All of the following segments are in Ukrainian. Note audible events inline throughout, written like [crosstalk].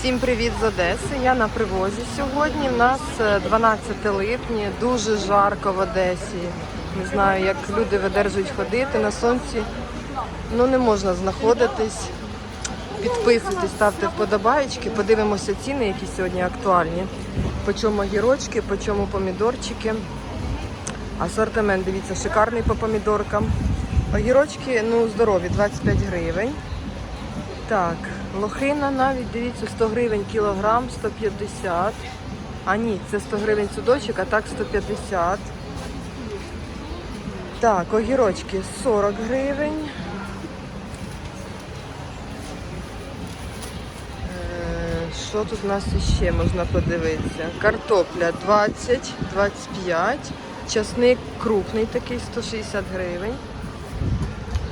Всім привіт з Одеси. Я на привозі сьогодні. У нас е, 12 липня, дуже жарко в Одесі. Не знаю, як люди видержують ходити на сонці. Ну не можна знаходитись. Підписуйтесь, ставте вподобаєчки, подивимося ціни, які сьогодні актуальні. По чому огірочки, по чому помідорчики. Асортимент, дивіться, шикарний по помідоркам. Огірочки, ну, здорові, 25 гривень. Так, лохина навіть, дивіться, 100 гривень кілограм, 150. А ні, це 100 гривень судочок, а так 150. Так, огірочки 40 гривень. Е, Що тут у нас ще можна подивитися? Картопля 20, 25. Часник крупний такий 160 гривень.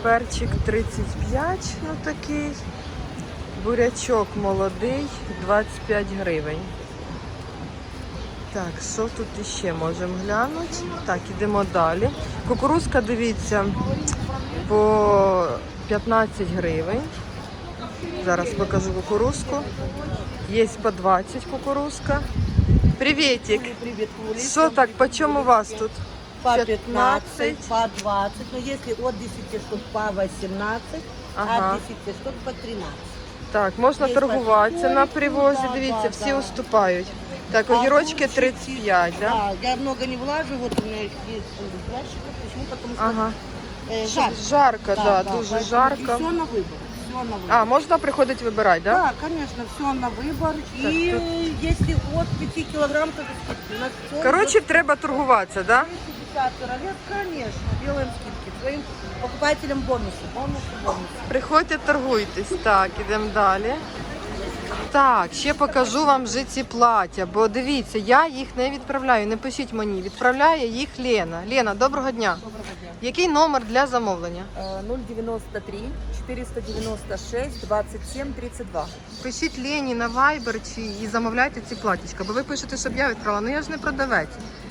Перчик 35, ну такий. Бурячок молодий 25 гривень. Так, що тут іще можемо глянути? Так, ідемо далі. Кукурузка, дивіться, по 15 гривень. Зараз покажу кукурузку. Є по 20 кукурузка. Привітик! Привет, Кули. Що так, по чому у вас тут? По 15? 15, по 20. Но если от 10 штук по 18, Ага. от 10 штук по 13. Так, можна Є торгуватися на пасіки, привозі, да, дивіться, да, всі да. уступають. Так, А огірочки огурчики, 35, да? Да, я много не влажу, вот у меня их есть в ящиках. Почему? Потому что Ага. э, жарко. Жарко, да, дуже поэтому жарко. И все на выбор. Все на выбор. А, можна приходити вибирати, да? Да, конечно, все на выбор. Так, и тут- если от 5 килограмм, то без скидки. У нас всё Коротше, треба торгуватися, да? 250 королев, конечно, делаем скидки. Своим покупателям бонусы, бонусы, бонусы. Приходьте, торгуйтесь. Так, ідемо далі. Так, ще покажу вам вже ці плаття, бо дивіться, я їх не відправляю, не пишіть мені, відправляє їх Лена. Лена, доброго дня. Доброго дня. Який номер для замовлення? Э, 093 496 27 32. Пишіть Лені на Viber чи і замовляйте ці платічка, бо ви пишете, щоб я відправила. Ну я ж не продавець.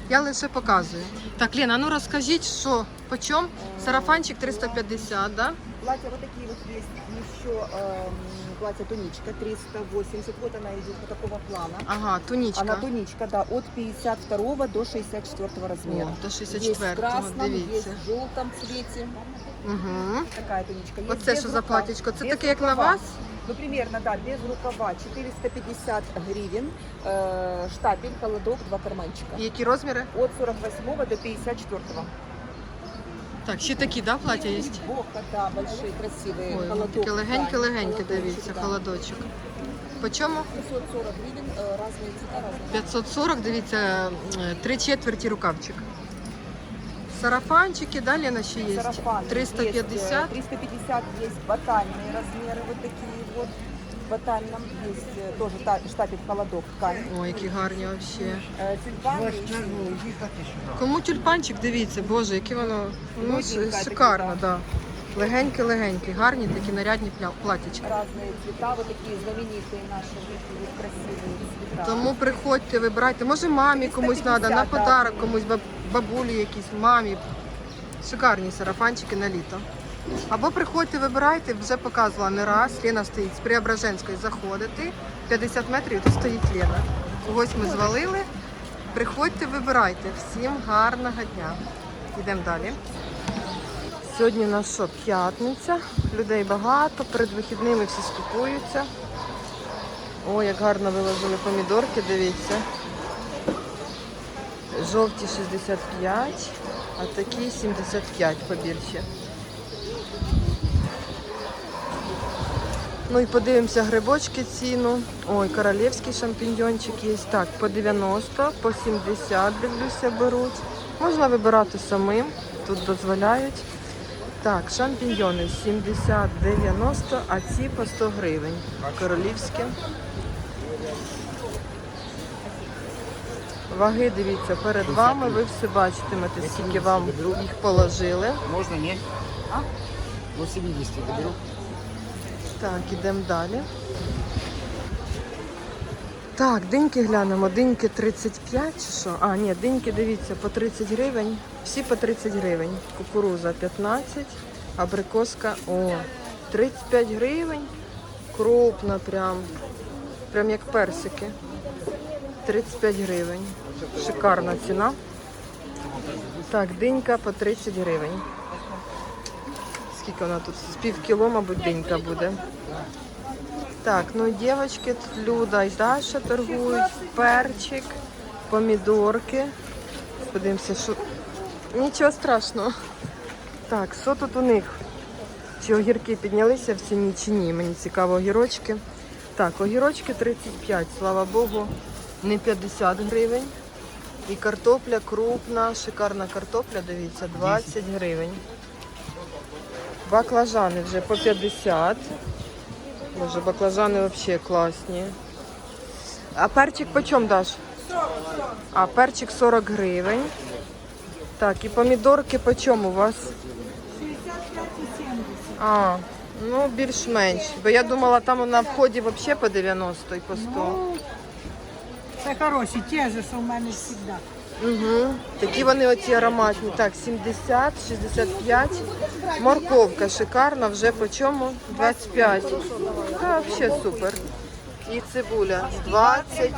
Я лише показую. Так, Лена, ну розкажіть, що по чому? Сарафанчик 350, да? Платья вот такие вот есть. Еще платье туничка 380. Вот она идет вот такого плана. Ага, тунічка. Она туничка, да, от 52 до 64 размера. О, до есть в 64-го, красном, есть в желтом цвете. Угу. Такая туничка. Есть Оце без що за рукава. платічко? Це Без таке, як на рукава. вас? Ну, примерно, да, без рукава. 450 гривен. Э, штапель, холодок, два карманчика. Які розміри? От 48 до 54. Так, ще такі, да, плаття є? Боха, да, большие, красивые. Ой, ну, холодок, таке да, легеньке-легеньке, холодочек, дивіться, да. холодочок. По чому? 540 гривен, э, разные цвета, разные. 540, дивіться, е, три четверті рукавчик. Сарафанчики, да, Лена, ще є? Сарафан. 350. Есть, э, 350 есть батальные размеры, вот такие вот. В батальном есть э, тоже та- штапель холодок, ткань. Ой, які гарні взагалі. Э, тюльпаны есть. Кому тюльпанчик, дивіться, боже, яке воно ну, Модненьке шикарно, таке, да. Легенькі-легенькі, гарні такі нарядні пля- платічки. Разные цвета, вот такие знаменитые наши, вот вот красивые цвета. Тому приходьте, вибирайте. Може мамі комусь треба, на 350, подарок да. комусь, баб- бабулі якісь, мамі. Шикарні сарафанчики на літо. Або приходьте, вибирайте, вже показувала не раз. Лена стоїть з Преображенської заходити. 50 метрів тут стоїть Лена. Когось ми звалили. Приходьте, вибирайте. Всім гарного дня. Йдемо далі. Сьогодні у нас що, п'ятниця. Людей багато, перед вихідними всі скупуються. О, як гарно виложили помідорки, дивіться. Жовті 65, а такі 75 побільше. Ну і подивимося грибочки ціну. Ой, королівський шампіньйончик є. Так, по 90, по 70, дивлюся, беруть. Можна вибирати самим, тут дозволяють. Так, шампіньйони 70-90, а ці по 100 гривень. Королівські. Ваги, дивіться, перед вами ви все бачитимете, скільки вам їх положили. Можно не? А? До 70 доберу. Так, ідемо далі. Так, диньки глянемо. Диньки 35 чи що? А, ні, диньки, дивіться, по 30 гривень. Всі по 30 гривень. Кукуруза 15, абрикоска, о, 35 гривень. Крупна прям. Прям як персики. 35 гривень. Шикарна ціна. Так, динька по 30 гривень скільки вона тут? З пів кіло, мабуть, денька буде. Так, ну дівчатки, тут Люда і Даша торгують, перчик, помідорки. Подивимося, що... Нічого страшного. Так, що тут у них? Чи огірки піднялися в ціні чи ні? Мені цікаво огірочки. Так, огірочки 35, слава Богу, не 50 гривень. І картопля крупна, шикарна картопля, дивіться, 20 гривень. Баклажани вже по 50. Боже, баклажани взагалі класні. А перчик по чому даш? А перчик 40 гривень. Так, і помідорки по чому у вас? 65 і 70. А, ну більш-менш. Бо я думала, там на вході взагалі по 90 і по 100. Ну, це хороші, ті ж, що в мене завжди. Угу. Такі вони оці ароматні. Так, 70, 65. Морковка шикарна, вже по чому? 25. Так, взагалі супер. І цибуля 20.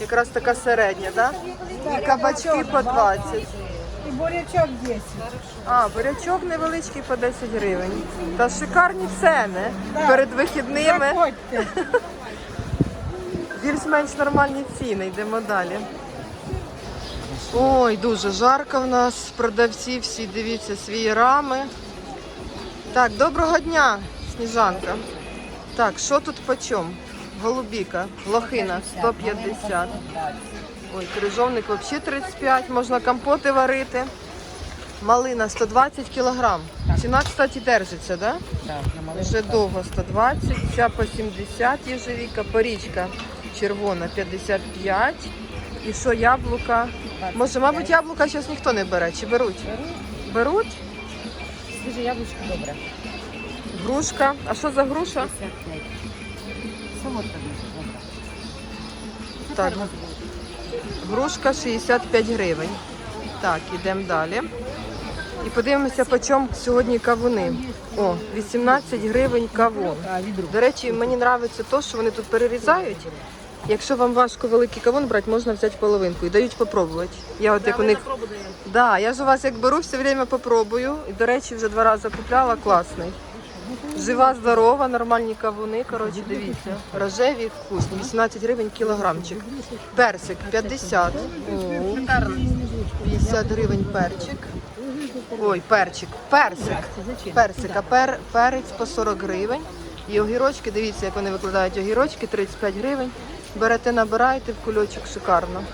Якраз така середня, так? Да? І кабачки по 20. І бурячок 10. А, бурячок невеличкий по 10 гривень. Та шикарні ціни. Перед вихідними. [laughs] Більш-менш нормальні ціни, йдемо далі. Ой, дуже жарко в нас. Продавці всі дивіться свої рами. Так, доброго дня, сніжанка. Так, що тут по чому? Голубіка, лохина 150. Ой, крижовник взагалі 35, можна компоти варити. Малина 120 кг. Ціна, кстати, держиться, да? так? Вже довго 120, ця по 70 єжевіка, порічка червона 55. І що яблука Може, мабуть, яблука зараз ніхто не бере. Чи беруть? Беруть. Беруть? Свіже яблучко добре. Грушка. А що за груша? 55. Солодка. Так. Грушка 65 гривень. Так, йдемо далі. І подивимося, по чому сьогодні кавуни. О, 18 гривень кавун. До речі, мені подобається те, що вони тут перерізають. Якщо вам важко великий кавун брати, можна взяти половинку і дають попробувати. Я от як у них да, я ж у вас як беру, все время попробую. І до речі, вже два рази купляла, класний. Жива, здорова, нормальні кавуни. Коротше, дивіться. Рожеві, вкусні. 18 гривень кілограмчик. Персик 50. О, 50 гривень перчик. Ой, перчик. Персик. Персик, а пер, перець по 40 гривень. І огірочки, дивіться, як вони викладають огірочки, 35 гривень. Берете, набираєте в кульочок шикарно.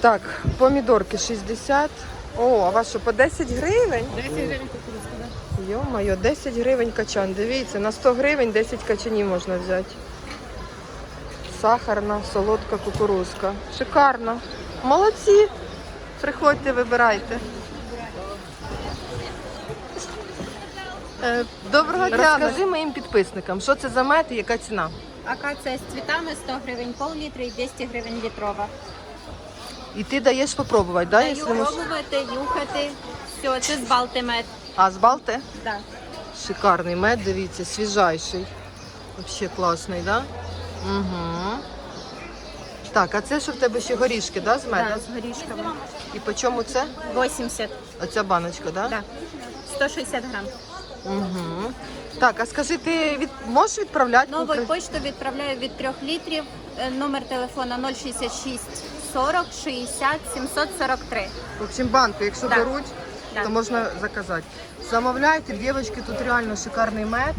Так, помідорки 60. О, а вас що, по 10 гривень? 10 гривень кукурузка, так. Йо-моє, 10 гривень качан. Дивіться, на 100 гривень 10 качанів можна взяти. Сахарна, солодка кукурузка. Шикарно. Молодці. Приходьте, вибирайте. Е, доброго дня. Розкажи моїм підписникам, що це за мед і яка ціна акація з цвітами 100 гривень, пол літра і 200 гривень літрова. І ти даєш спробувати, да? Даю якщо нюхати. Все, це з Балти мед. А з Балти? Да. Шикарний мед, дивіться, свіжайший. Взагалі класний, да? Угу. Так, а це що в тебе ще горішки, да, з медом? Да, з горішками. І по чому це? 80. Оця баночка, да? Да. 160 грам. Угу. Так, а скажи, ти від... можеш відправляти? Новою Украї- почтою відправляю від 3 літрів. Е, номер телефона 066 40 60 743. В общем, банки, якщо Да. беруть, Да. то можна заказати. Замовляйте, дівчатки, тут реально шикарний мед.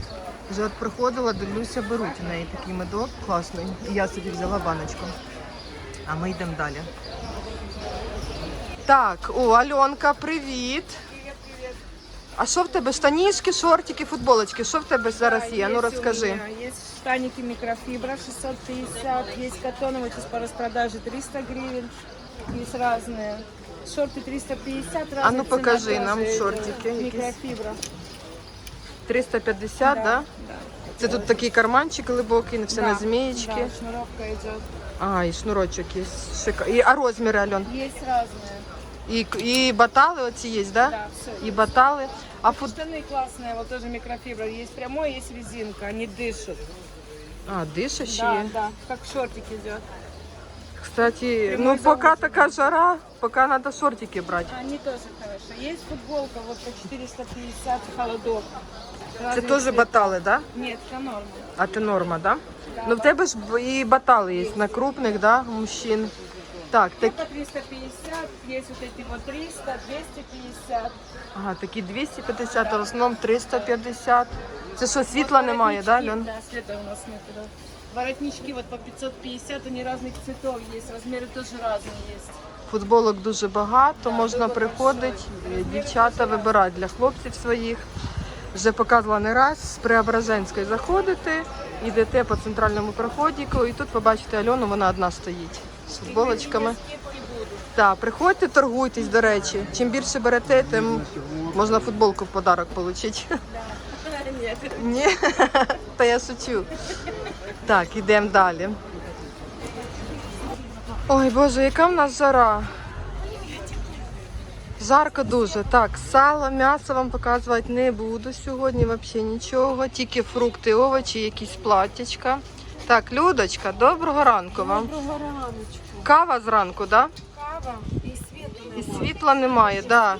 Вже от приходила, дивлюся, беруть у неї такий медок класний. І я собі взяла баночку. А ми йдемо далі. Так, о, Альонка, привіт. А что в тебе? Штанішки, шортики, футболочки? Что в тебе зараз ну, есть, ну расскажи. Есть штаники микрофибра 650, есть катоновые сейчас по распродаже 300 гривен, есть разные. Шорты 350, разные А ну покажи нам шортики. Микрофибра. 350, да? да. Це тут такие такий глубокие, на все на Да. Да, шнуровка идет. А, и шнурочок есть, Шика... І, а розміри, Альон? Есть разные. И, и баталы вот эти есть, да? Да, все. И баталы. А фут... Штаны классные, вот тоже микрофибра. Есть прямой, есть резинка, они дышат. А, дышащие? Да, да, как шортики идет. Кстати, Прямой ну пока замужем. такая жара, пока надо шортики брать. Они тоже хорошо. Есть футболка вот по 450 холодок. Це теж цвет. батали, да? Ні, це норма. А це норма, да? да ну в тебе ж і батали є на крупних, да, мужчин. Так, так, По 350, есть вот эти вот 300, 250. ага, такі 250, а в основному 350. Це що, світла немає, да, Воротнички, Лен? Да, света у нас нет. Да. Воротнички вот по 550, они разных цветов есть, размеры тоже разные есть. Футболок дуже багато, можна приходити, е, дівчата вибирати для хлопців своїх. Вже показувала не раз, з Преображенської заходите, йдете по центральному проходіку, і тут побачите Альону, вона одна стоїть з футболочками. Так, приходьте, торгуйтесь, до речі. Чим більше берете, тим можна футболку в подарок отримати. Ні, та я шучу. Так, йдемо далі. Ой, Боже, яка в нас жара. Жарко дуже. Так, сало, м'ясо вам показувати не буду сьогодні, взагалі нічого. Тільки фрукти, овочі, якісь платтячка. Так, Людочка, доброго ранку вам. Доброго раночку. Кава зранку, так? Кава і світла немає. І світла немає, так.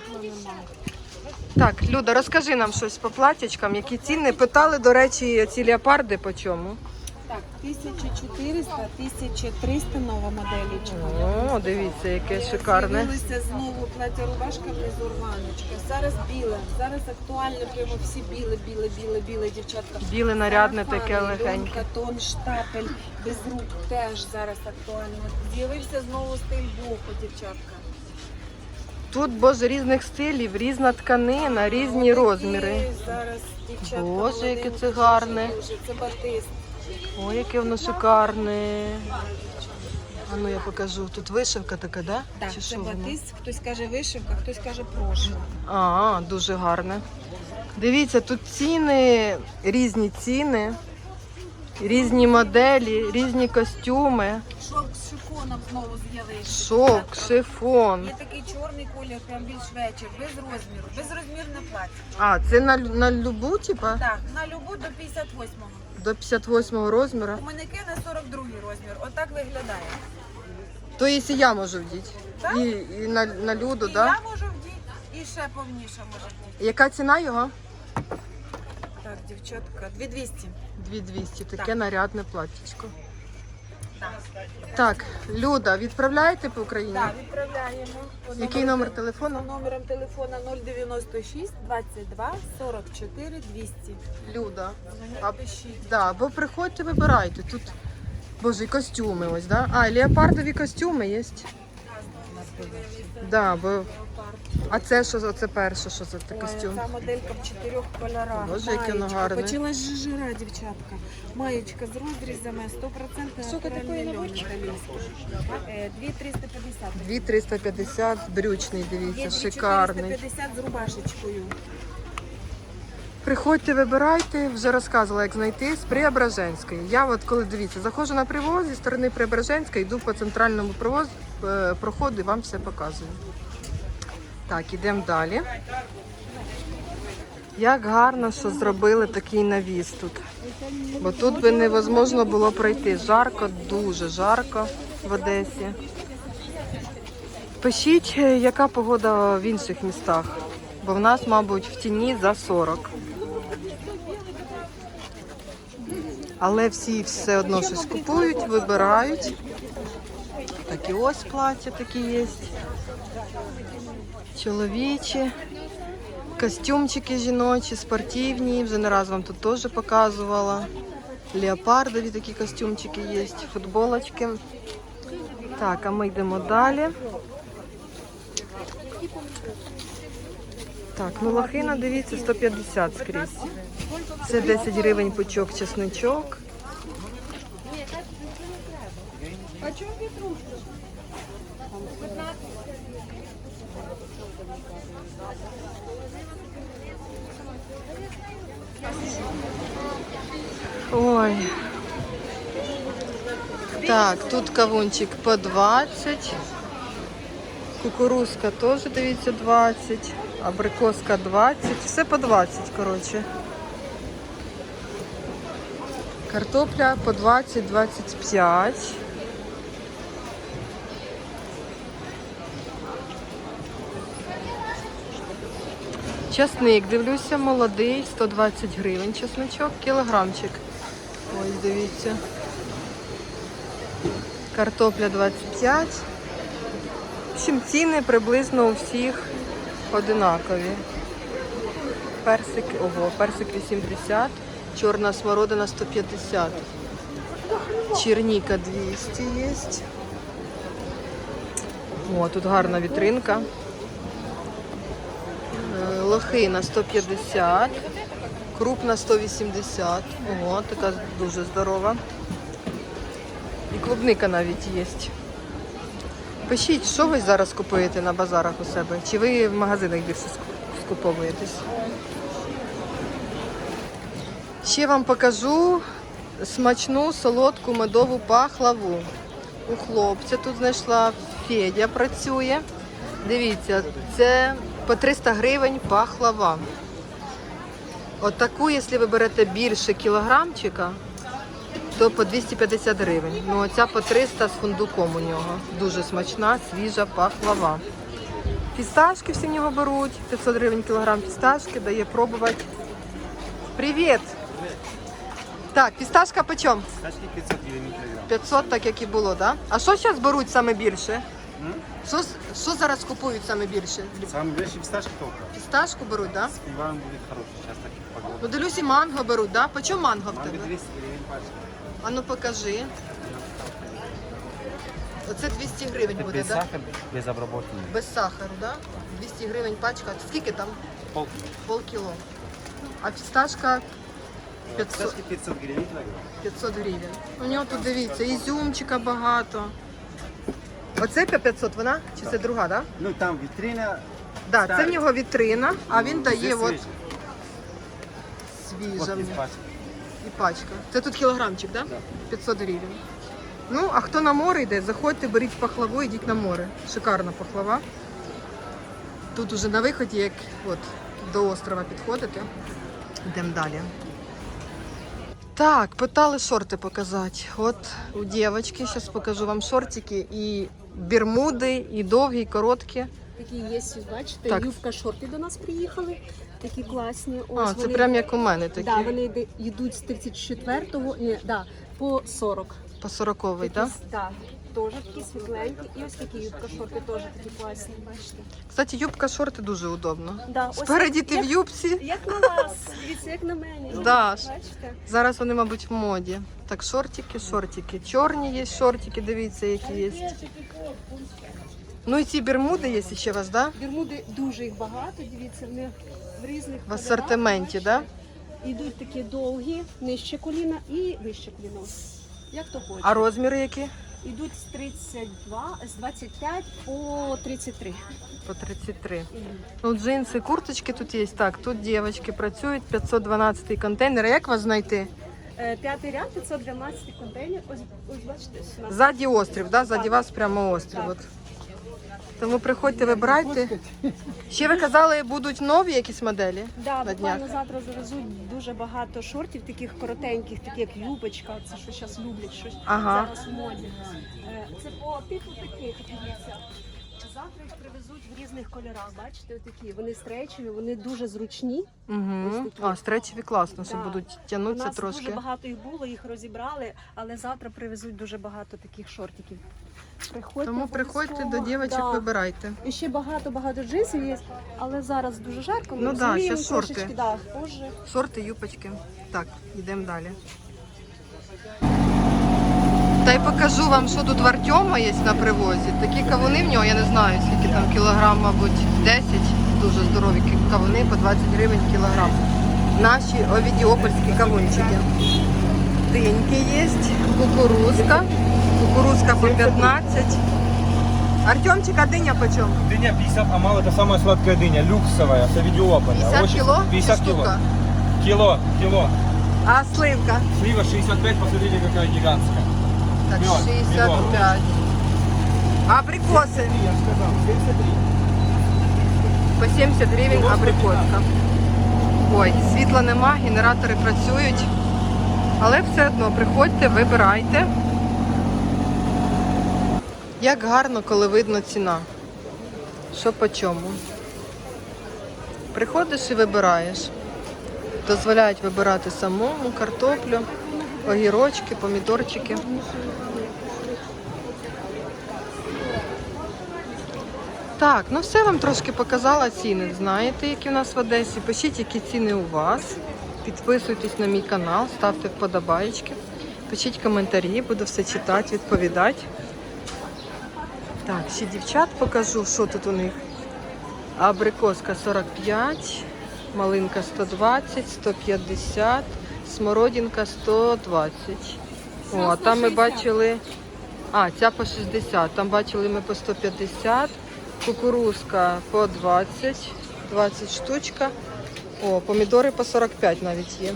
Да. Так, Люда, розкажи нам щось по платячкам, які ціни. Питали, до речі, ці леопарди по чому? Так, 1400, 1300 нова моделічка. О, дивіться, яке шикарне. З'явилося знову плаття рубашка без урваночка. Зараз біле. Зараз актуально прямо всі біле, біле, біле, біле, дівчатка. Біле нарядне таке легеньке. льон, Катон, штапель, без рук теж зараз актуально. З'явився знову стиль боку, дівчатка. Тут, боже, різних стилів, різна тканина, різні Отакі розміри. Зараз дівчатка. Боже, яке молоденькі, це гарне. дуже, Це батист. Ой, яке воно шикарне. А ну я покажу. Тут вишивка така, да? Так, Чи це що воно? батист, хтось каже вишивка, хтось каже прошива. А, дуже гарне. Дивіться, тут ціни, різні ціни, різні моделі, різні костюми, Шовк з шифоном знову з'явився. шовк, шифон. Є такий чорний колір, прям більш вечір, без розміру, безрозмірне плаття. А, це на, на любу, типа? Так, на любу до 58-го. До 58 розміру. У манекена 42 розмір. Отак виглядає. То якщо я можу вдіти. Так. І, і на, на люду, і да? я можу вдіти, і ще повніше може вдіти. Яка ціна його? Так, дівчатка, 2200. 2200, таке Так. нарядне платтячко. Так, Люда, відправляєте по Україні? так відправляємо. По Який номер те- телефону? За номером телефона 096 22 44 200. Люда. А- пишіть. Да, бо приходьте, вибирайте. Тут, боже, і костюми ось, да? А, і леопардові костюми є. Да, бо... А це що за це перше, що за Ой, костюм? Ця моделька в чотирьох кольорах. Боже, воно Маєчка. гарне. Почалась же жира, дівчатка. Маєчка з розрізами, 100% Скільки такої натуральний льон італійський. Е, 2350. 2350, брючний, Є дивіться, шикарний. 2450 з рубашечкою. Приходьте, вибирайте, вже розказувала, як знайти з Преображенської. Я от коли дивіться, заходжу на привоз зі сторони Преображенської, йду по центральному привоз, е, проходу і вам все показую. Так, ідемо далі. Як гарно, що зробили такий навіс тут. Бо тут би невозможно було пройти. Жарко, дуже жарко в Одесі. Пишіть, е, яка погода в інших містах, бо в нас, мабуть, в тіні за 40. Але всі все одно щось купують, вибирають. Так і ось плаття такі є. Чоловічі, костюмчики жіночі, спортивні. Вже не раз вам тут теж показувала. Леопардові такі костюмчики є, футболочки. Так, а ми йдемо далі. Так, ну лохина, дивіться, 150 скрізь. Це 10 гривень пучок чесничок. Ой. Так, тут кавунчик по 20. Кукурузка теж, дивіться, 20. Абрикоска 20. Все по 20, коротше. Картопля по 20-25. Часник, дивлюся, молодий, 120 гривень чесничок, кілограмчик. Ось дивіться. Картопля 25. В общем, ціни приблизно у всіх одинакові. Персик, ого, персик 80, чорна смородина 150. Черніка 200 є. О, тут гарна вітринка. Лохина 150, крупна 180. Ого, така дуже здорова. І клубника навіть є. Пишіть, що ви зараз купуєте на базарах у себе? Чи ви в магазинах більше скуповуєтесь? Ще вам покажу смачну солодку медову пахлаву. У хлопця тут знайшла Федя працює. Дивіться, це по 300 гривень пахлава. Отаку, якщо ви берете більше кілограмчика, то по 250 гривень. Ну, оця по 300 з фундуком у нього. Дуже смачна, свіжа пахлава. Фісташки всі в нього беруть. 500 гривень кілограм фісташки, дає пробувати. Привіт! Так, фісташка по чому? 500 гривен килограмм. 500, так як і було, так? Да? А що зараз беруть саме більше? Що, що зараз купують саме більше? Самый фисташки только. Фісташку беруть, так? Да? С пивом будет хороший. Сейчас таких Ну, погода. дивлюсь, і манго беруть, да? По чому манго в Манго тебе? 200 гривен пачка. А ну покажи. Оце 200 гривень буде, без? Да? сахара, без обработки. Без сахару, да? 200 гривень пачка. Скільки там? Пол. Полкіло. А фісташка 500, Фисташки 500 гривен килограмм. 500 гривень. У нього тут дивіться, ізюмчика багато. Оце 500 вона? Чи це друга, так? Да? Ну там витрина. Да, це в нього вітрина, а він ну, дає от свіжа из пачки. і пачка. Це тут кілограмчик, да? Да. 500 гривень. Ну, а хто на море йде, заходьте, беріть пахлаву, йдіть на море. Шикарна пахлава. Тут уже на виході, як от до острова підходите. Йдемо далі. Так, питали шорти показати. От у дівчинки, зараз покажу вам шортики і бермуди, і довгі, і короткі. Такі є, бачите, Так. юбка шорти до нас приїхали. Такі класні. Ось А, це вони, прям як у мене такі. да, вони йде- йдуть з 34-го, ні, да, по 40. По 40 так? Такі, да, теж такі світленькі. І ось такі юбка шорти теж такі класні, бачите. Кстати, юбка шорти дуже удобно. Да, ось Спереді ти в як- юбці. Як на вас, дивіться, як на мене. Да ж. Бачите? Зараз вони, мабуть, в моді. Так, шортики, шортики. Чорні є шортики, дивіться, які є. Ну і ці бермуди є ще у вас, да? Бермуди дуже їх багато, дивіться, вони в різних В асортименті, да? Йдуть такі довгі, нижче коліна і вище коліно. Як то хоче. А розміри які? Йдуть з 32, з 25 по 33. По 33. Ну, джинси, курточки тут є. Так, тут дівчатки працюють, 512 контейнер. А Як вас знайти? Е, П'ятий ряд, 512 контейнер. Ось, ось бачите, у нас. Ззаді острів, да? Ззаді вас прямо острів. Так. От. Тому приходьте, вибирайте. Ще ви казали, будуть нові якісь моделі? Да, на буквально днях. завтра завезуть дуже багато шортів, таких коротеньких, такі як юбочка, це що зараз люблять, щось Ага. зараз в моді. Е, Це по типу таких, дивіться. Завтра в різних кольорах. Бачите, отакі. Вони стрейчеві, вони дуже зручні. Угу. А, стречеві класно, що Да. будуть У тягнутися нас трошки. дуже багато їх було, їх розібрали, але завтра привезуть дуже багато таких шортиків. Приходьте Тому приходьте до дівчаток, Да. вибирайте. І ще багато-багато джинсів є, але зараз дуже жарко. ми Ну да, розуміємо, ще шорти. Да, позже. Шорти, юпочки. Так, йдемо далі. Та й покажу вам, що тут в Артема є на привозі. Такі кавуни в нього, я не знаю, скільки там кілограм, мабуть, 10. Дуже здорові кі- кавуни по 20 гривень кілограм. Наші овідіопольські кавунчики. Диньки є, кукурузка. Кукурузка по 15. Артемчика диня по чому? Дыня 50, а мало это самая сладкая дыня, люксовая, с Авидиополя. 50 Очень- кіло? 50 Чи кило. штука? Кило, кило. А сливка? Слива 65, посмотрите, какая гигантская. Так, 65. А абрикоси? Я же сказал, 73. По 70 гривень абрикоска. Ой, світла нема, генератори працюють. Але все одно приходьте, вибирайте. Як гарно, коли видно ціна. Що по чому. Приходиш і вибираєш. Дозволяють вибирати самому картоплю, огірочки, помідорчики. Так, ну все вам трошки показала ціни. Знаєте, які в нас в Одесі. Пишіть, які ціни у вас. Підписуйтесь на мій канал, ставте вподобайки. Пишіть коментарі, буду все читати, відповідати. Так, ще дівчат покажу, що тут у них. Абрикоска 45, малинка 120, 150, смородинка 120. О, а там ми бачили. А, ця по 60. Там бачили ми по 150. Кукурузка по 20, 20 штучка. О, помідори по 45 навіть є.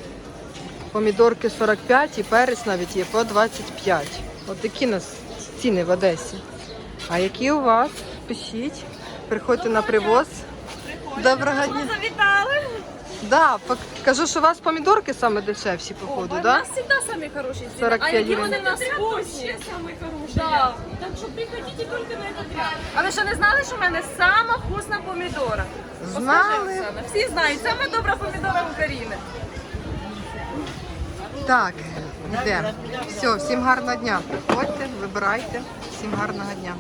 Помідорки 45 і перець навіть є по 25. От такі у нас ціни в Одесі. А які у вас? Пишіть. Приходьте на привоз. Доброго дня. Завітали! Да, пок- кажу, що у вас помідорки саме дешевші, походу, У да? нас завжди самі хороші ціни. 45 а які вони в нас вкусні. Да. Так що приходіть тільки на этот ряд. А ви що не знали, що в мене сама вкусна помідора? Знали. Оксана. Всі знають, сама добра помідора України. Так, йде. Все, всім гарного дня. Приходьте, вибирайте. Всім гарного дня.